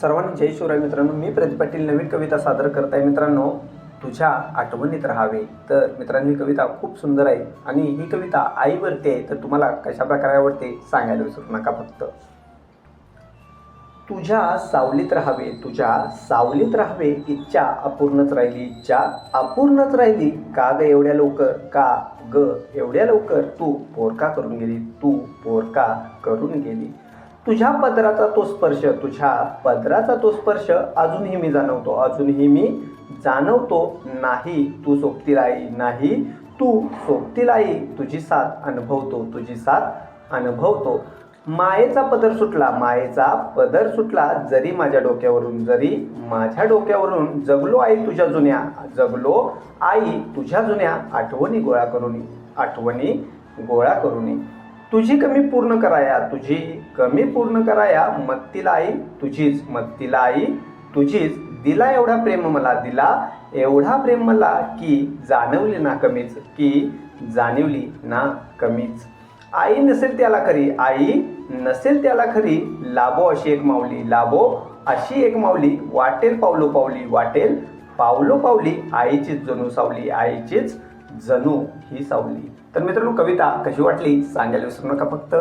सर्वांनी जय शिवराय मित्रांनो. मी प्रदीप पाटील नवीन कविता सादर करत आहे. मित्रांनो तुझ्या आठवणीत राहावे. तर मित्रांनो ही कविता खूप सुंदर आहे आणि ही कविता आईवरती आहे. तर तुम्हाला कशा प्रकारे आवडते सांगायला विसरू नका फक्त. तुझ्या सावलीत राहावे. तुझ्या सावलीत राहावे. इच्छा अपूर्णच राहिली. इच्छा अपूर्णच राहिली. का ग एवढ्या लवकर? का ग एवढ्या लवकर? तू पोरका करून गेली. तू पोरका करून गेली. तुझ्या पदराचा तो स्पर्श तुझ्या पदराचा तो स्पर्श अजूनही मी जाणवतो. अजूनही मी जाणवतो नाही. तू सोबतीलाई नाही. तू सोबतीलाई तुझी साथ अनुभवतो. तुझी साथ अनुभवतो. मायेचा पदर सुटला. मायेचा पदर सुटला. जरी माझ्या डोक्यावरून जरी माझ्या डोक्यावरून जगलो आई तुझ्या जुन्या जगलो आई तुझ्या जुन्या आठवणी गोळा करून आठवणी गोळा करून तुझी कमी पूर्ण कराया तुझी कमी पूर्ण कराया मत्तीला आई तुझीच मत्तीला आई तुझीच दिला एवढा प्रेम मला दिला एवढा प्रेम मला की जाणवली ना कमीच की जाणवली ना कमीच. आई नसेल त्याला खरी आई नसेल त्याला खरी लाभो अशी एक माऊली लाभो अशी एक माऊली वाटेल पावलो पावली वाटेल पावलो पावली आईचीच जणू सावली आईचीच जणू ही सावली. तर मित्रांनो कविता कशी वाटली? सांगायला विसरू नका फक्त.